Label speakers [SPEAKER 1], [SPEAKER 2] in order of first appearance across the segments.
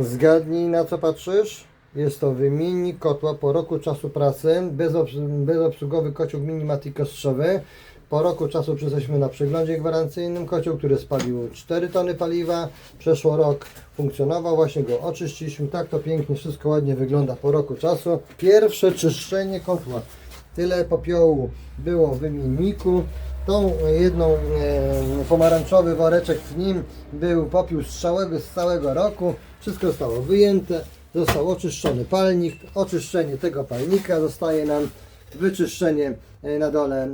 [SPEAKER 1] Zgadnij na co patrzysz? Jest to wymiennik kotła po roku czasu pracy, bezobs- bezobsługowy kocioł Minimatic ostrzowy. Po roku czasu przyszliśmy na przeglądzie gwarancyjnym kocioł, który spalił 4 tony paliwa. Przeszło rok funkcjonował, właśnie go oczyściliśmy. Tak to pięknie, wszystko ładnie wygląda po roku czasu. Pierwsze czyszczenie kotła. Tyle popiołu było w wymienniku. Tą jedną e, pomarańczowy woreczek w nim był popiół z z całego roku. Wszystko zostało wyjęte. Został oczyszczony palnik. Oczyszczenie tego palnika zostaje nam wyczyszczenie na dole e,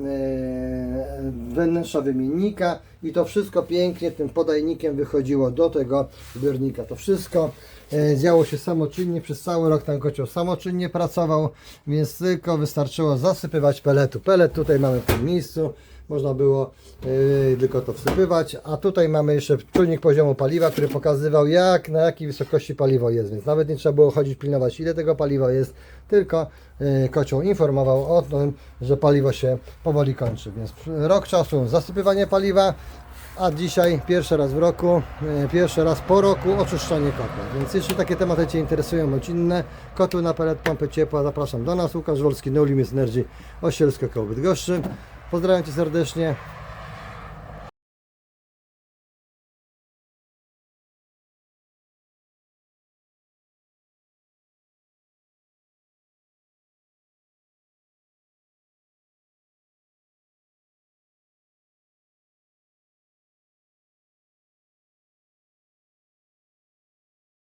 [SPEAKER 1] wnętrza wymiennika i to wszystko pięknie tym podajnikiem wychodziło do tego zbiornika. To wszystko e, działo się samoczynnie, przez cały rok ten kocioł samoczynnie pracował, więc tylko wystarczyło zasypywać peletu. Pelet tutaj mamy w tym miejscu, można było e, tylko to wsypywać, a tutaj mamy jeszcze czujnik poziomu paliwa, który pokazywał jak, na jakiej wysokości paliwo jest, więc nawet nie trzeba było chodzić pilnować ile tego paliwa jest, tylko e, kocioł informował o tym, że paliwo się powoli kończy, więc rok czasu zasypywanie paliwa, a dzisiaj pierwszy raz w roku, e, pierwszy raz po roku oczyszczanie kotła. Więc jeśli takie tematy Cię interesują bądź inne, kotły na pelet, pompy ciepła, zapraszam do nas. Łukasz Wolski, No Limits Energy, Osielskie koło Bydgoszczy. Pozdrawiam Cię serdecznie.